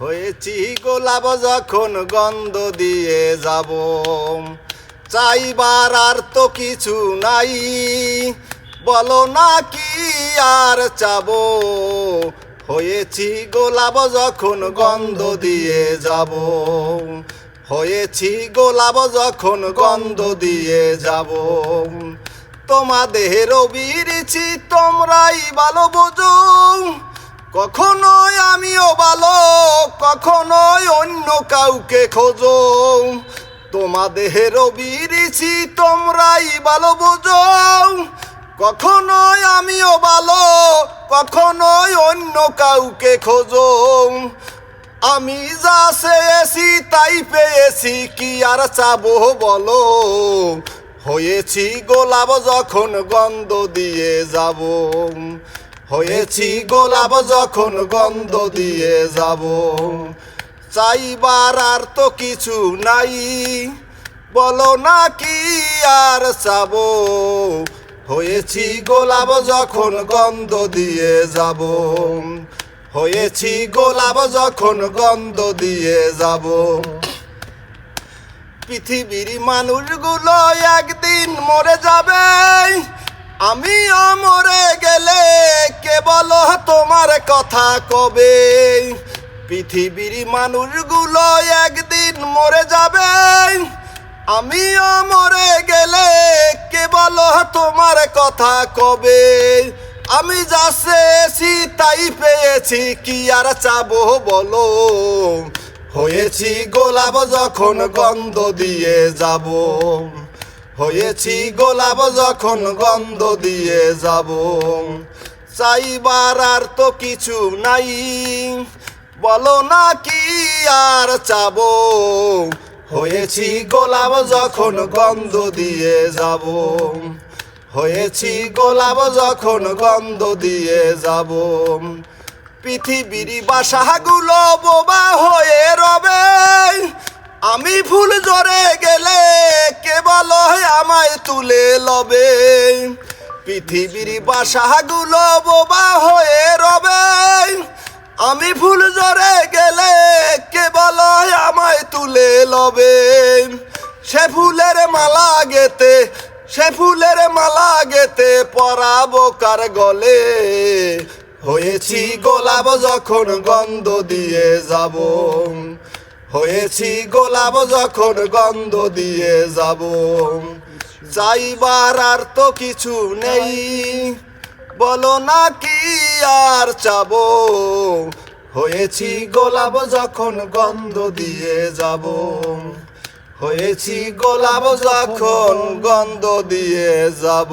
হয়েছি গোলাপ যখন গন্ধ দিয়ে যাব। চাইবার আর তো কিছু নাই। বলো না কি আর চাবো? হয়েছি গোলাপ যখন গন্ধ দিয়ে যাব। হয়েছি গোলাপ যখন গন্ধ দিয়ে যাব। তোমাদের অবিরিছি তোমরাই ভালো বোঝো। কখনোই আমিও ভালো কখনোই অন্য কাউকে খোঁজো। তোমাদের অবিরিছি তোমরাই ভালো বোঝো। কখনোই আমিও ভালো, কখনোই অন্য কাউকে খোঁজো। আমি যা চেয়েছি তাই পেয়েছি, কি আর চাবো বলো? হয়েছি গোলাপ যখন গন্ধ দিয়ে যাব। হয়েছি গোলাপ যখন গন্ধ দিয়ে যাব, চাইবার আর তো কিছু নাই। বলো না কি আর চাবো? হয়েছি গোলাপ যখন গন্ধ দিয়ে যাব, হয়েছি গোলাপ যখন গন্ধ দিয়ে যাব। পৃথিবীর মানুষগুলো একদিন মরে যাবে, আমিও মরে তোমার কথা কবে? পৃথিবীর মানুষগুলো একদিন মরে যাবে। আমিও মরে গেলে কেবল তোমার কথা কবে? আমি যা চেয়েছি তাই পেয়েছি, কি আর চাবো বলো? হয়েছি গোলাপ যখন গন্ধ দিয়ে যাব। হয়েছি গোলাপ যখন গন্ধ দিয়ে যাব। চাইবার আর তো কিছু নাই। বলো না কি আর চাবো? হয়েছি গোলাপ যখন গন্ধ দিয়ে যাব। হয়েছি গোলাপ যখন গন্ধ দিয়ে যাব। পৃথিবীর বাসাগুলো বোবা হয়ে রবে। আমি ফুল জরে গেলে কেবল আমায় তুলে লবে? পৃথিবীর বাসাগুলো বোবা হয়ে রবে। আমি ফুল জরে গেলে কেবল আমায় তুলে লবে? সে ফুলের মালা গেতে সে ফুলের মালা গেতে পরাবো কার গলে? হয়েছি গোলাপ যখন গন্ধ দিয়ে যাব। হয়েছি গোলাপ যখন গন্ধ দিয়ে যাব। চাইবার আর তো কিছু নেই। বলো না কি আর চাব? হয়েছি গোলাপ যখন গন্ধ দিয়ে যাব। হয়েছি গোলাপ যখন গন্ধ দিয়ে যাব।